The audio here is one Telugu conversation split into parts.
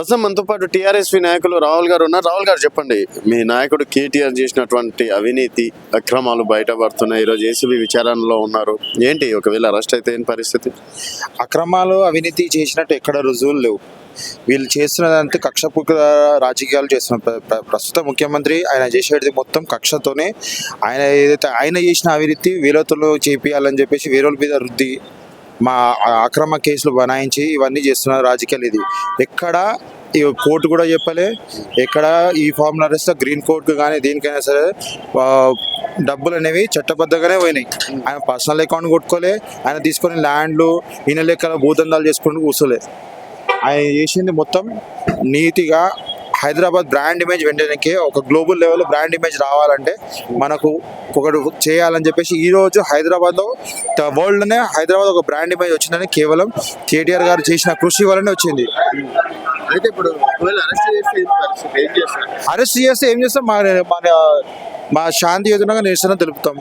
ప్రస్తుతం మనతో పాటు టీఆర్ఎస్పీ నాయకులు రాహుల్ గారు ఉన్నారు. రాహుల్ గారు చెప్పండి మీ నాయకుడు కేటీఆర్ చేసినటువంటి అవినీతి అక్రమాలు బయటపడుతున్నాయి. ఈరోజు ఏసీబీ విచారణలో ఉన్నారు. ఏంటి ఒకవేళ అరెస్ట్ అయితే ఏం పరిస్థితి? అక్రమాలు అవినీతి చేసినట్టు ఎక్కడ రుజువులు లేవు. వీళ్ళు చేస్తున్నదంతా కక్షపూక రాజకీయాలు చేస్తున్నారు ప్ర- ప్రస్తుత ముఖ్యమంత్రి ఆయన చేసేది మొత్తం కక్షతోనే. ఆయన ఏదైతే ఆయన చేసిన అవినీతి వీళ్ళతో చేపియాలని చెప్పేసి వీరుల మీద రుద్ది మా అక్రమ కేసులు బనాయించి ఇవన్నీ చేస్తున్నారు రాజకీయాలు ఇది. ఎక్కడ ఈ కోర్టు కూడా చెప్పలే ఎక్కడ ఈ ఫామ్లో అరెస్ట్ గ్రీన్ కోర్టు కానీ దేనికైనా సరే డబ్బులు అనేవి చట్టబద్ధంగానే పోయినాయి. ఆయన పర్సనల్ అకౌంట్ కొట్టుకోలే ఆయన తీసుకొని ల్యాండ్లు ఈయన లెక్కల భూదందాలు చేసుకుంటూ కూర్చోలే. ఆయన చేసింది మొత్తం నీతిగా హైదరాబాద్ బ్రాండ్ ఇమేజ్ వెంటనే ఒక గ్లోబల్ లెవెల్ బ్రాండ్ ఇమేజ్ రావాలంటే మనకు ఒకటి చేయాలని చెప్పేసి ఈ రోజు హైదరాబాద్లో వరల్డ్లోనే హైదరాబాద్ ఒక బ్రాండ్ ఇమేజ్ వచ్చిందని కేవలం కేటీఆర్ గారు చేసిన కృషి వల్లనే వచ్చింది. అయితే ఇప్పుడు అరెస్ట్ చేస్తే ఏం అరెస్ట్ చేస్తే ఏం చేస్తాం? మా మన మా శాంతియుతంగా నిరసన తెలుపుతాం.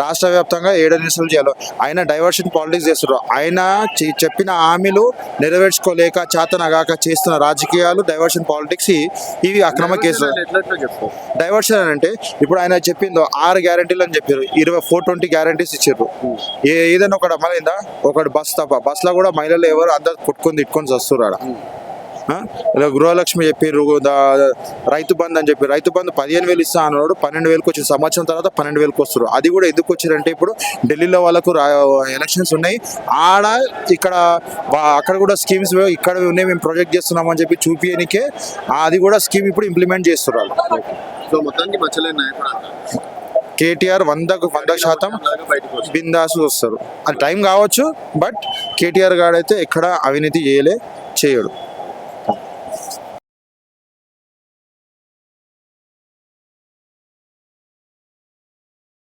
రాష్ట్ర వ్యాప్తంగా ఏడు నిరసనలు చేయాలి. ఆయన డైవర్షన్ పాలిటిక్స్ చేస్తారు ఆయన చెప్పిన హామీలు నెరవేర్చుకోలేక చేతనగాక చేస్తున్న రాజకీయాలు డైవర్షన్ పాలిటిక్స్ ఇవి అక్రమ కేసులు. డైవర్షన్ అని అంటే ఇప్పుడు ఆయన చెప్పిందో ఆరు గ్యారంటీలు అని చెప్పారు. ఇరవై ఫోర్ ట్వంటీ గ్యారంటీస్ ఇచ్చారు. ఏ ఏదైనా ఒకటి అమలైందా? ఒకటి బస్ తప్ప. బస్లో కూడా మహిళలు ఎవరు అందరు కొట్టుకొని తిట్టుకొని? ఇలా గృహలక్ష్మి చెప్పారు దా- రైతు బంధు అని చెప్పి రైతు బంధు పదిహేను వేలు ఇస్తా అన్నాడు పన్నెండు వేలకు వచ్చిన సంవత్సరం తర్వాత పన్నెండు వేలకు వస్తారు అది కూడా ఎందుకు వచ్చారంటే ఇప్పుడు ఢిల్లీలో వాళ్ళకు ఎలక్షన్స్ ఉన్నాయి. ఆడ ఇక్కడ అక్కడ కూడా స్కీమ్స్ ఇక్కడ ఉన్నాయి మేము ప్రొజెక్ట్ చేస్తున్నాం అని చెప్పి చూపించనికే అది కూడా స్కీమ్ ఇప్పుడు ఇంప్లిమెంట్ చేస్తున్నారు సో మొత్తానికి మచ్చలేని నాయకుడు అంటారు కేటీఆర్ వందకు వంద శాతం బిందాసు వస్తారు. అది టైం కావచ్చు బట్ కేటీఆర్ గాడైతే ఎక్కడ అవినీతి చేయలే చేయడు.